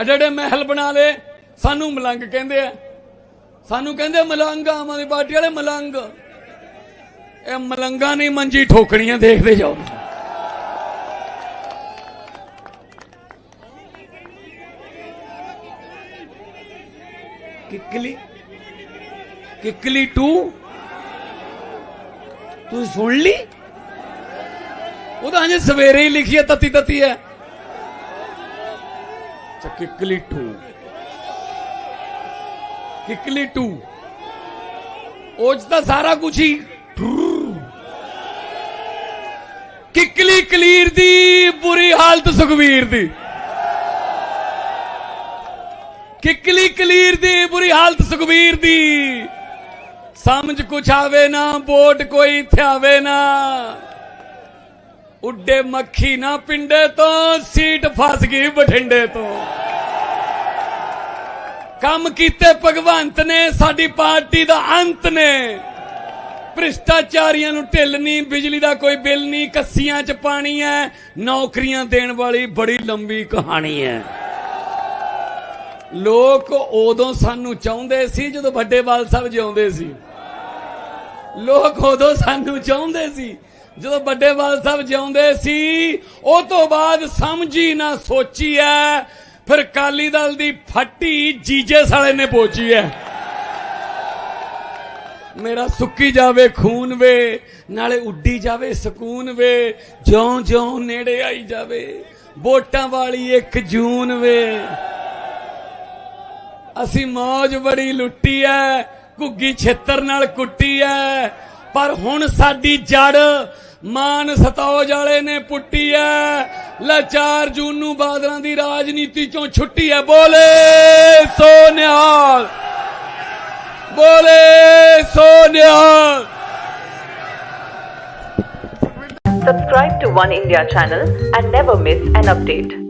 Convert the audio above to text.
ਅਡੜੇ ਮਹਿਲ ਬਣਾ ਲੇ ਸਾਨੂੰ ਮਲੰਗ ਕਹਿੰਦੇ ਆ। ਸਾਨੂੰ ਕਹਿੰਦੇ ਮਲੰਗ ਆ, ਆਮ ਆਦਮੀ ਪਾਰਟੀ ਵਾਲੇ ਮਲੰਗ। ਇਹ ਮਲੰਗਾ ਨਹੀਂ ਮੰਜੀ ਠੋਕਣੀਆਂ ਦੇਖਦੇ ਜਾਓ। ਕਿੱਕਲੀ? ਕਿੱਕਲੀ ਟੂ? ਤੂੰ ਸੁਣ ਲਈ? ਉਹ ਤਾਂ ਹਜੇ ਸਵੇਰੇ ਹੀ ਲਿਖੀ ਹੈ ਤਤੀ ਤਤੀ ਹੈ। ਅੱਛਾ, ਕਿੱਕਲੀ 2 ਕਿੱਕਲੀ 2 ਉਹ ਤਾਂ ਸਾਰਾ ਕੁਝ ਹੀ ਕਿੱਕਲੀ ਕਲੀਰ ਦੀ, ਬੁਰੀ ਹਾਲਤ ਸੁਖਵੀਰ ਦੀ। ਕਿਕਲੀ ਕਲੀਰ ਦੀ, ਬੁਰੀ ਹਾਲਤ ਸੁਖਵੀਰ ਦੀ। ਸਮਝ ਕੁਛ ਆਵੇ ਨਾ, ਵੋਟ ਕੋਈ ਥਿਆਵੇ ਨਾ। ਉੱਡੇ ਮੱਖੀ ਨਾ ਪਿੰਡੇ ਤੋਂ, ਸੀਟ ਫਸ ਗਈ ਬਠਿੰਡੇ ਤੋਂ। ਕੰਮ ਕੀਤੇ ਭਗਵੰਤ ਨੇ, ਸਾਡੀ ਪਾਰਟੀ ਦਾ ਅੰਤ ਨੇ। ਭ੍ਰਿਸ਼ਟਾਚਾਰੀਆਂ ਨੂੰ ਢਿੱਲ ਨਹੀਂ ਬਿਜਲੀ ਦਾ ਕੋਈ ਬਿੱਲ ਨਹੀਂ ਕੱਸੀਆਂ 'ਚ ਪਾਣੀ ਹੈ ਨੌਕਰੀਆਂ ਦੇਣ ਵਾਲੀ ਬੜੀ ਲੰਬੀ ਕਹਾਣੀ ਹੈ ਲੋਕ ਉਦੋਂ ਸਾਨੂੰ ਚਾਹੁੰਦੇ ਸੀ ਜਦੋਂ ਵੱਡੇ ਬਾਲ ਸਾਹਿਬ ਜਿਉਂਦੇ ਸੀ। ਲੋਕ ਉਦੋਂ ਸਾਨੂੰ ਚਾਹੁੰਦੇ ਸੀ ਜਦੋਂ ਵੱਡੇ ਬਾਲ ਸਾਹਿਬ ਜਿਉਂਦੇ ਸੀ, ਉਹ ਤੋਂ ਬਾਅਦ ਸਮਝੀ ਨਾ ਸੋਚੀ ਐ। ਫਿਰ ਕਾਲੀ ਦਲ ਦੀ ਫੱਟੀ ਜੀਜੇ ਸਾਲੇ ਨੇ ਪੋਚੀ ਐ। ਮੇਰਾ ਸੁੱਕੀ ਜਾਵੇ, ਖੂਨ ਵੇ, ਨਾਲੇ ਉੱਡੀ ਜਾਵੇ, ਸਕੂਨ ਵੇ, ਜਿਉਂ ਜਿਉਂ ਨੇੜੇ ਆਈ ਜਾਵੇ, ਵੋਟਾਂ ਵਾਲੀ ਇੱਕ ਜੂਨ ਵੇ। ਅਸੀਂ ਮੌਜ ਬੜੀ ਲੁੱਟੀ ਐ, ਘੁੱਗੀ ਛੇਤਰ ਨਾਲ ਕੁੱਟੀ ਐ ਪਰ ਹੁਣ ਸਾਡੀ ਜੜ ਮਾਨ ਸਤੌਜ ਵਾਲੇ ਨੇ ਪੁੱਟੀ ਐ। ਲਾਚਾਰ ਜੂਨ ਨੂੰ ਬਾਦਲਾਂ ਦੀ ਰਾਜਨੀਤੀ ਚੋਂ ਛੁੱਟੀ ਐ। ਬੋਲੇ ਸੋ ਨਿਹਾਲ। ਬੋਲੇ ਸੋ ਨਿਹਾਲ। Subscribe to One India channel and never miss an update.